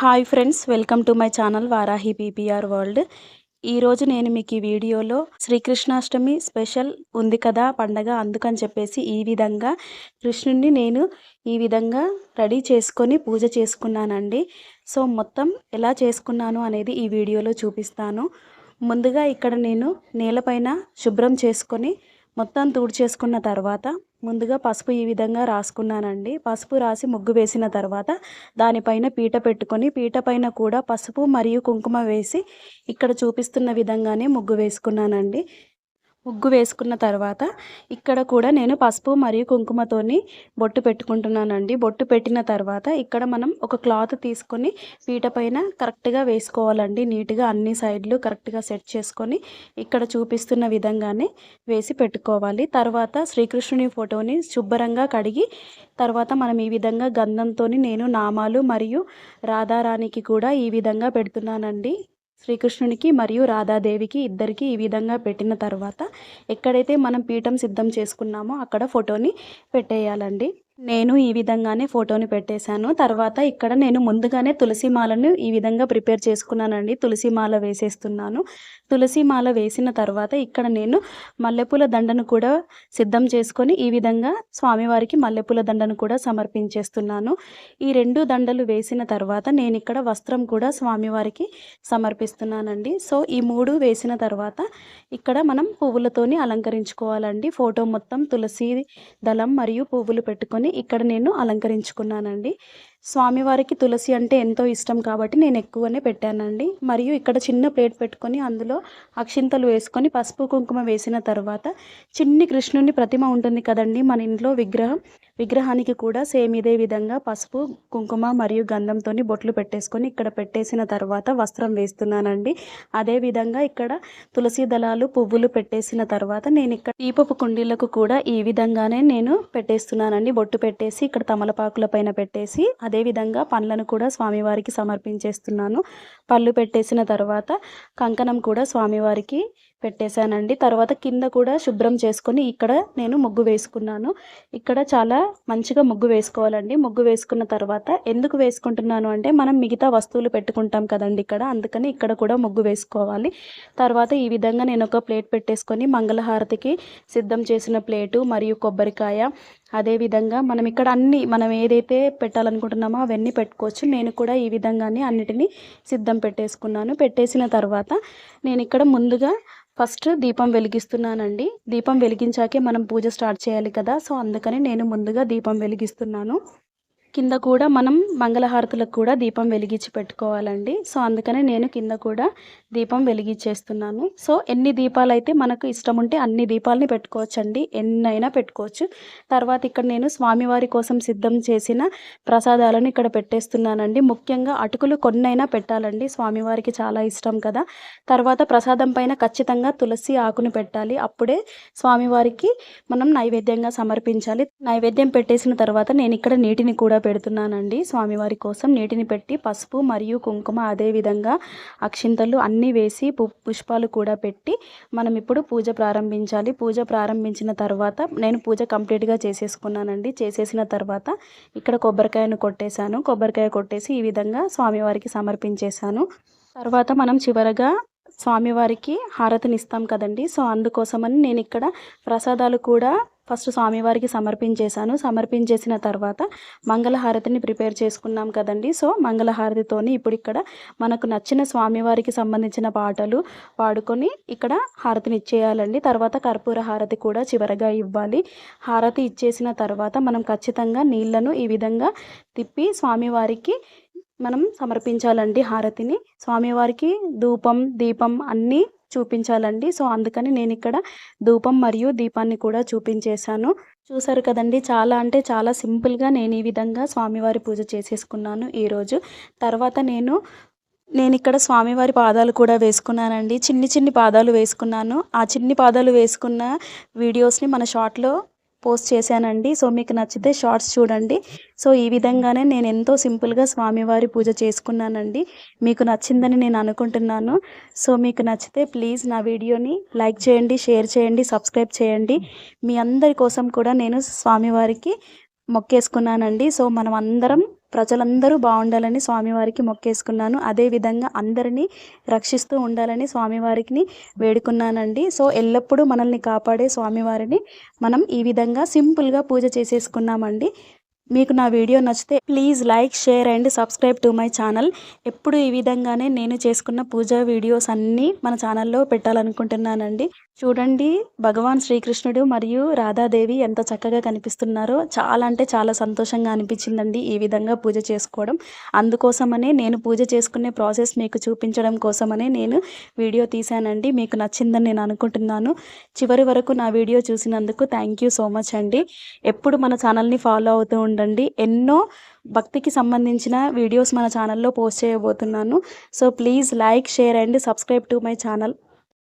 Hi friends welcome to my channel Varahi PPR world ఈరోజు నేను మీకు ఈ వీడియోలో శ్రీకృష్ణాష్టమి స్పెషల్ ఉంది కదా పండగ అందుకని చెప్పేసి ఈ విధంగా కృష్ణుడిని నేను ఈ విధంగా రెడీ చేసుకొని పూజ చేసుకున్నానండి. సో మొత్తం ఎలా చేసుకున్నాను అనేది ఈ వీడియోలో చూపిస్తాను. ముందుగా ఇక్కడ నేను నేలపైన శుభ్రం చేసుకొని మొత్తం తుడిచేసుకున్న తర్వాత ముందుగా పసుపు ఈ విధంగా రాసుకున్నానండి. పసుపు రాసి ముగ్గు వేసిన తర్వాత దానిపైన పీట పెట్టుకొని పీట పైన కూడా పసుపు మరియు కుంకుమ వేసి ఇక్కడ చూపిస్తున్న విధంగానే ముగ్గు వేసుకున్నానండి. ముగ్గు వేసుకున్న తర్వాత ఇక్కడ కూడా నేను పసుపు మరియు కుంకుమతోని బొట్టు పెట్టుకుంటున్నానండి. బొట్టు పెట్టిన తర్వాత ఇక్కడ మనం ఒక క్లాత్ తీసుకొని పీట పైన కరెక్ట్గా వేసుకోవాలండి. నీట్గా అన్ని సైడ్లు కరెక్ట్గా సెట్ చేసుకొని ఇక్కడ చూపిస్తున్న విధంగానే వేసి పెట్టుకోవాలి. తర్వాత శ్రీకృష్ణుని ఫోటోని శుభ్రంగా కడిగి తర్వాత మనం ఈ విధంగా గంధంతో నేను నామాలు మరియు రాధారాణికి కూడా ఈ విధంగా పెడుతున్నానండి. శ్రీకృష్ణునికి మరియు రాధాదేవికి ఇద్దరికి ఈ విధంగా పెట్టిన తర్వాత ఎక్కడైతే మనం పీఠం సిద్ధం చేసుకున్నామో అక్కడ ఫోటోని పెట్టేయాలండి. నేను ఈ విధంగానే ఫోటోని పెట్టేశాను. తర్వాత ఇక్కడ నేను ముందుగానే తులసి మాలను ఈ విధంగా ప్రిపేర్ చేసుకున్నానండి. తులసి మాల వేసేస్తున్నాను. తులసి మాల వేసిన తర్వాత ఇక్కడ నేను మల్లెపూల దండను కూడా సిద్ధం చేసుకొని ఈ విధంగా స్వామివారికి మల్లెపూల దండను కూడా సమర్పించేస్తున్నాను. ఈ రెండు దండలు వేసిన తర్వాత నేను ఇక్కడ వస్త్రం కూడా స్వామివారికి సమర్పిస్తున్నానండి. సో ఈ మూడు వేసిన తర్వాత ఇక్కడ మనం పువ్వులతోని అలంకరించుకోవాలండి. ఫోటో మొత్తం తులసి దళం మరియు పువ్వులు పెట్టుకొని ఇక్కడ నేను అలంకరించుకున్నానండి. స్వామివారికి తులసి అంటే ఎంతో ఇష్టం కాబట్టి నేను ఎక్కువనే పెట్టానండి. మరియు ఇక్కడ చిన్న ప్లేట్ పెట్టుకొని అందులో అక్షింతలు వేసుకొని పసుపు కుంకుమ వేసిన తర్వాత చిన్ని కృష్ణుని ప్రతిమ ఉంటుంది కదండి మన ఇంట్లో విగ్రహం. విగ్రహానికి కూడా సేమ్ ఇదే విధంగా పసుపు కుంకుమ మరియు గంధంతో బొట్లు పెట్టేసుకొని ఇక్కడ పెట్టేసిన తర్వాత వస్త్రం వేస్తున్నానండి. అదే విధంగా ఇక్కడ తులసి దళాలు పువ్వులు పెట్టేసిన తర్వాత నేను ఇక్కడ దీపపు కుండీలకు కూడా ఈ విధంగానే నేను పెట్టేస్తున్నానండి. బొట్టు పెట్టేసి ఇక్కడ తమలపాకుల పైన పెట్టేసి అదేవిధంగా పండ్లను కూడా స్వామివారికి సమర్పించేస్తున్నాను. పళ్ళు పెట్టేసిన తర్వాత కంకణం కూడా స్వామివారికి పెట్టేశానండి. తర్వాత కింద కూడా శుభ్రం చేసుకొని ఇక్కడ నేను ముగ్గు వేసుకున్నాను. ఇక్కడ చాలా మంచిగా ముగ్గు వేసుకోవాలండి. ముగ్గు వేసుకున్న తర్వాత ఎందుకు వేసుకుంటున్నాను అంటే మనం మిగతా వస్తువులు పెట్టుకుంటాం కదండి ఇక్కడ. అందుకని ఇక్కడ కూడా ముగ్గు వేసుకోవాలి. తర్వాత ఈ విధంగా నేను ఒక ప్లేట్ పెట్టేసుకొని మంగళహారతికి సిద్ధం చేసిన ప్లేటు మరియు కొబ్బరికాయ అదేవిధంగా మనం ఇక్కడ అన్ని మనం ఏదైతే పెట్టాలనుకుంటున్నామో అవన్నీ పెట్టుకోవచ్చు. నేను కూడా ఈ విధంగానే అన్నిటినీ సిద్ధం పెట్టేసుకున్నాను. పెట్టేసిన తర్వాత నేను ఇక్కడ ముందుగా ఫస్ట్ దీపం వెలిగిస్తున్నానండి. దీపం వెలిగించాకే మనం పూజ స్టార్ట్ చేయాలి కదా. సో అందుకని నేను ముందుగా దీపం వెలిగిస్తున్నాను. కింద కూడా మనం మంగళహారతులకు కూడా దీపం వెలిగించి పెట్టుకోవాలండి. సో అందుకనే నేను కింద కూడా దీపం వెలిగించేస్తున్నాను. సో ఎన్ని దీపాలు అయితే మనకు ఇష్టం ఉంటే అన్ని దీపాలని పెట్టుకోవచ్చండి. ఎన్నైనా పెట్టుకోవచ్చు. తర్వాత ఇక్కడ నేను స్వామివారి కోసం సిద్ధం చేసిన ప్రసాదాలను ఇక్కడ పెట్టేస్తున్నానండి. ముఖ్యంగా అటుకులు కొన్నైనా పెట్టాలండి. స్వామివారికి చాలా ఇష్టం కదా. తర్వాత ప్రసాదం పైన ఖచ్చితంగా తులసి ఆకును పెట్టాలి. అప్పుడే స్వామివారికి మనం నైవేద్యంగా సమర్పించాలి. నైవేద్యం పెట్టేసిన తర్వాత నేను ఇక్కడ నీటిని కూడా పెడుతున్నానండి. స్వామివారి కోసం నీటిని పెట్టి పసుపు మరియు కుంకుమ అదేవిధంగా అక్షింతలు అన్నీ వేసి పుష్పాలు కూడా పెట్టి మనం ఇప్పుడు పూజ ప్రారంభించాలి. పూజ ప్రారంభించిన తర్వాత నేను పూజ కంప్లీట్గా చేసేసుకున్నానండి. చేసేసిన తర్వాత ఇక్కడ కొబ్బరికాయను కొట్టేశాను. కొబ్బరికాయ కొట్టేసి ఈ విధంగా స్వామివారికి సమర్పించేశాను. తర్వాత మనం చివరగా స్వామివారికి హారతిని ఇస్తాం కదండి. సో అందుకోసమని నేను ఇక్కడ ప్రసాదాలు కూడా ఫస్ట్ స్వామివారికి సమర్పించేశాను. సమర్పించేసిన తర్వాత మంగళహారతిని ప్రిపేర్ చేసుకున్నాం కదండి. సో మంగళహారతితోని ఇప్పుడు ఇక్కడ మనకు నచ్చిన స్వామివారికి సంబంధించిన పాటలు పాడుకొని ఇక్కడ హారతిని ఇచ్చేయాలండి. తర్వాత కర్పూర హారతి కూడా చివరగా ఇవ్వాలి. హారతి ఇచ్చేసిన తర్వాత మనం ఖచ్చితంగా నీళ్ళను ఈ విధంగా తిప్పి స్వామివారికి మనం సమర్పించాలండి హారతిని. స్వామివారికి ధూపం దీపం అన్నీ చూపించాలండి. సో అందుకని నేను ఇక్కడ ధూపం మరియు దీపాన్ని కూడా చూపించేశాను. చూసారు కదండి చాలా అంటే చాలా సింపుల్గా నేను ఈ విధంగా స్వామివారి పూజ చేసేసుకున్నాను ఈరోజు తర్వాత నేను నేను ఇక్కడ స్వామివారి పాదాలు కూడా వేసుకున్నానండి. చిన్ని చిన్ని పాదాలు వేసుకున్నాను. ఆ చిన్ని పాదాలు వేసుకున్న వీడియోస్ని మన షార్ట్లో పోస్ట్ చేశానండి. సో మీకు నచ్చితే షార్ట్స్ చూడండి. సో ఈ విధంగానే నేను ఎంతో సింపుల్గా స్వామివారి పూజ చేసుకున్నానండి. మీకు నచ్చిందని నేను అనుకుంటున్నాను. సో మీకు నచ్చితే ప్లీజ్ నా వీడియోని లైక్ చేయండి షేర్ చేయండి సబ్స్క్రైబ్ చేయండి. మీ అందరి కోసం కూడా నేను స్వామివారికి మొక్కేసుకున్నానండి. సో మనం అందరం ప్రజలందరూ బాగుండాలని స్వామివారికి మొక్కేసుకున్నాను. అదేవిధంగా అందరినీ రక్షిస్తూ ఉండాలని స్వామివారికి వేడుకున్నానండి. సో ఎల్లప్పుడూ మనల్ని కాపాడే స్వామివారిని మనం ఈ విధంగా సింపుల్గా పూజ చేసేసుకున్నామండి. మీకు నా వీడియో నచ్చితే please like share and subscribe to my channel. ఎప్పుడు ఈ విధంగానే నేను చేసుకున్న పూజా వీడియోస్ అన్నీ మన ఛానల్లో పెట్టాలనుకుంటున్నానండి. చూడండి భగవాన్ శ్రీకృష్ణుడు మరియు రాధాదేవి ఎంత చక్కగా కనిపిస్తున్నారో. చాలా అంటే చాలా సంతోషంగా అనిపించిందండి ఈ విధంగా పూజ చేసుకోవడం. అందుకోసమనే నేను పూజ చేసుకునే ప్రాసెస్ మీకు చూపించడం కోసమనే నేను వీడియో తీశానండి. మీకు నచ్చిందని నేను అనుకుంటున్నాను. చివరి వరకు నా వీడియో చూసినందుకు థ్యాంక్ యూ సో మచ్ అండి. ఎప్పుడు మన ఛానల్ని ఫాలో అవుతూ ఉండండి. ఎన్నో భక్తికి సంబంధించిన వీడియోస్ మన ఛానల్లో పోస్ట్ చేయబోతున్నాను. So please like share and subscribe to my channel.